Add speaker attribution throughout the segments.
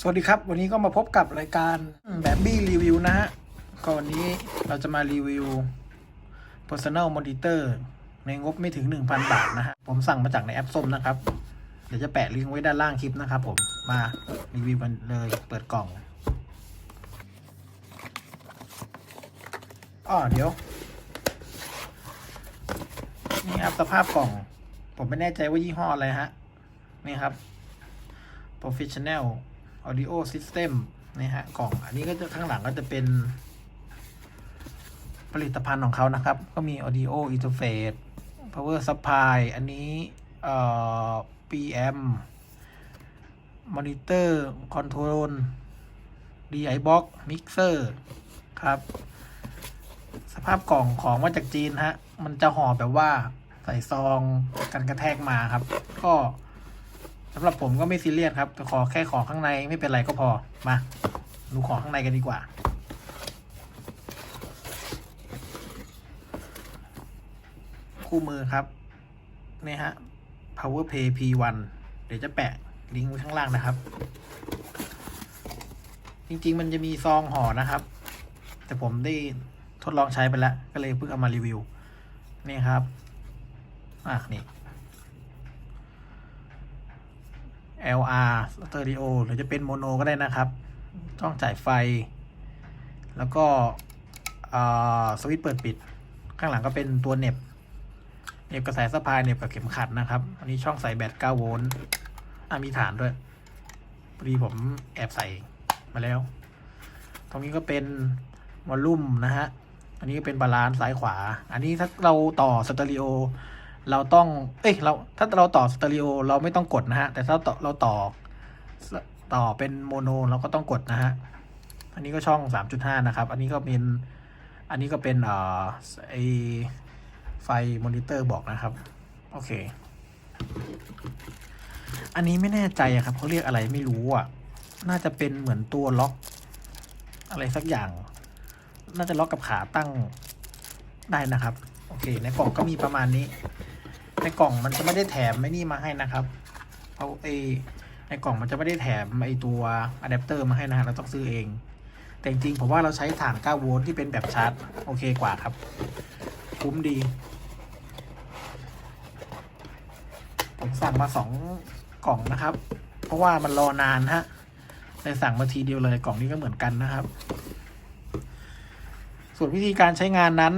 Speaker 1: สวัสดีครับ วันนี้ก็มาพบกับรายการแบบบี้รีวิวนะฮะก็วันนี้เราจะมารีวิว Personal Monitor ในงบไม่ถึง 1,000 บาทนะฮะ ผมสั่งมาจากในแอปส้มนะครับ เดี๋ยวจะแปะลิงก์ไว้ด้านล่างคลิปนะครับผมมารีวิวกันเลยเปิดกล่องอ้อเดี๋ยว นี่ครับสภาพกล่อง ผมไม่แน่ใจว่ายี่ห้ออะไรฮะ นี่ครับ professional audio system นี่ฮะกล่องอันนี้ก็จะข้างหลังก็จะเป็น ผลิตภัณฑ์ของเขานะครับ ก็มี audio interface power supply อันนี้เอ่อ PM monitor control DI box mixer ครับ สภาพกล่องของมาจากจีนฮะ มันจะห่อแบบว่าใส่ซองกันกระแทกมาครับ ก็ สำหรับผมก็ไม่ซีเรียสครับแต่ขอแค่ของข้างในไม่เป็นไรก็พอ มาดูของข้างในกันดีกว่า คู่มือครับ นี่ฮะ power play p1 เดี๋ยวจะแปะลิงก์ไว้ข้างล่างนะครับ จริงๆ มันจะมีซองห่อนะครับ แต่ผมได้ทดลองใช้ไปแล้ว ก็เลยเพิ่งเอามารีวิว นี่ครับ อะ นี่ LR Stereo หรือจะเป็นโมโนก็ได้นะครับต้องจ่ายไฟ แล้วก็สวิตช์เปิดปิด ข้างหลังก็เป็นตัวเน็บเน็บกระสายสะพายเน็บกับเข็มขัดนะครับ อันนี้ช่องใส่แบต 9 โวลต์อะมีฐานด้วยพอดีผมแอบใส่มาแล้ว ตรงนี้ก็เป็นวอลลุ่มนะฮะ อันนี้ก็เป็นบาลานซ์ซ้ายขวา อันนี้ถ้าเราต่อสเตอริโอ เราต้อง เอ้ย เรา ถ้าเราต่อสเตอริโอเราไม่ต้องกดนะฮะ แต่ถ้าเราต่อ ต่อเป็นโมโนเราก็ต้องกดนะฮะ อันนี้ก็ช่อง 3.5 นะครับ อันนี้ก็เป็น อันนี้ก็เป็นเอ่อไอไฟมอนิเตอร์บอกนะครับ โอเค อันนี้ไม่แน่ใจอะครับเขาเรียกอะไรไม่รู้อะ น่าจะเป็นเหมือนตัวล็อก อะไรสักอย่าง น่าจะล็อกกับขาตั้งได้นะครับ โอเค ในกล่องก็มีประมาณนี้ ในกล่องมันจะไม่ได้แถมไม่นี่มาให้นะครับเอาไอในกล่องมันจะไม่ได้แถมไอตัวอะแดปเตอร์มาให้นะฮะเราต้องซื้อเอง แต่จริงๆผมว่าเราใช้ฐาน9โวลต์ที่เป็นแบบชาร์จโอเคกว่าครับ คุ้มดี ผมสั่งมาสองกล่องนะครับ เพราะว่ามันรอนานฮะเลยสั่งมาทีเดียวเลยกล่องนี้ก็เหมือนกันนะครับ ส่วนวิธีการใช้งานนั้น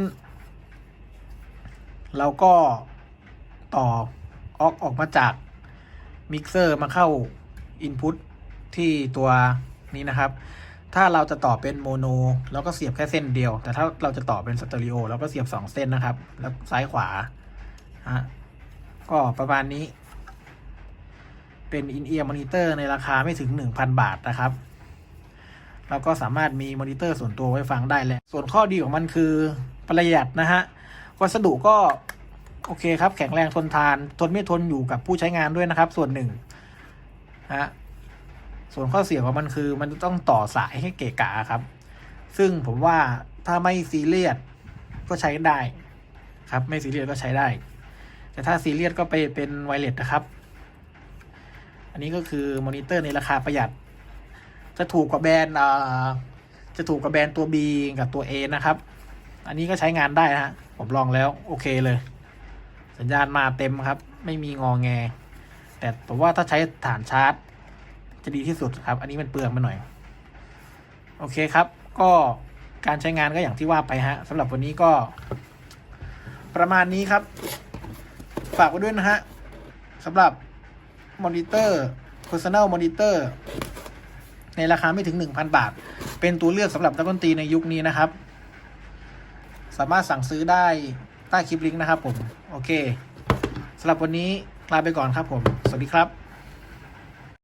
Speaker 1: เราก็ ต่อออกออกมาจากมิกเซอร์มาเข้าอินพุตที่ตัวนี้นะครับ ถ้าเราจะต่อเป็นโมโนเราก็เสียบแค่เส้นเดียว แต่ถ้าเราจะต่อเป็นสเตอริโอเราก็เสียบสองเส้นนะครับ แล้วซ้ายขวาฮะก็ประมาณนี้ เป็นอินเอียร์มอนิเตอร์ในราคาไม่ถึง 1,000 บาทนะครับเราก็สามารถมีมอนิเตอร์ส่วนตัวไว้ฟังได้แหละ ส่วนข้อดีของมันคือประหยัดนะฮะ วัสดุก็ โอเคครับ แข็งแรงทนทาน ทนไม่ทนอยู่กับผู้ใช้งานด้วยนะครับ ส่วนหนึ่งฮะส่วนข้อเสียของมันคือ มันต้องต่อสายให้เกะกะครับ ซึ่งผมว่าถ้าไม่ซีเรียสก็ใช้ได้ครับ ไม่ซีเรียสก็ใช้ได้ แต่ถ้าซีเรียสก็ไปเป็นไวเลสนะครับ อันนี้ก็คือมอนิเตอร์ในราคาประหยัด จะถูกกว่าแบรนด์อ่าจะถูกกว่าแบรนด์ตัว B กับตัว A นะครับ อันนี้ก็ใช้งานได้นะฮะผมลองแล้วโอเคเลย สัญญาณมาเต็มครับ ไม่มีงอแง แต่ผมว่าถ้าใช้ฐานชาร์จ จะดีที่สุดครับ อันนี้มันเปลืองไปหน่อย โอเคครับ ก็การใช้งานก็อย่างที่ว่าไปฮะสำหรับวันนี้ก็ ประมาณนี้ครับ ฝากไว้ด้วยนะฮะสำหรับมอนิเตอร์ personal monitor ในราคาไม่ถึง 1,000 บาท เป็นตัวเลือกสำหรับนักดนตรีในยุคนี้นะครับ สามารถสั่งซื้อได้ ใต้คลิปลิงก์นะครับผม โอเคสำหรับวันนี้ลาไปก่อนครับผม สวัสดีครับ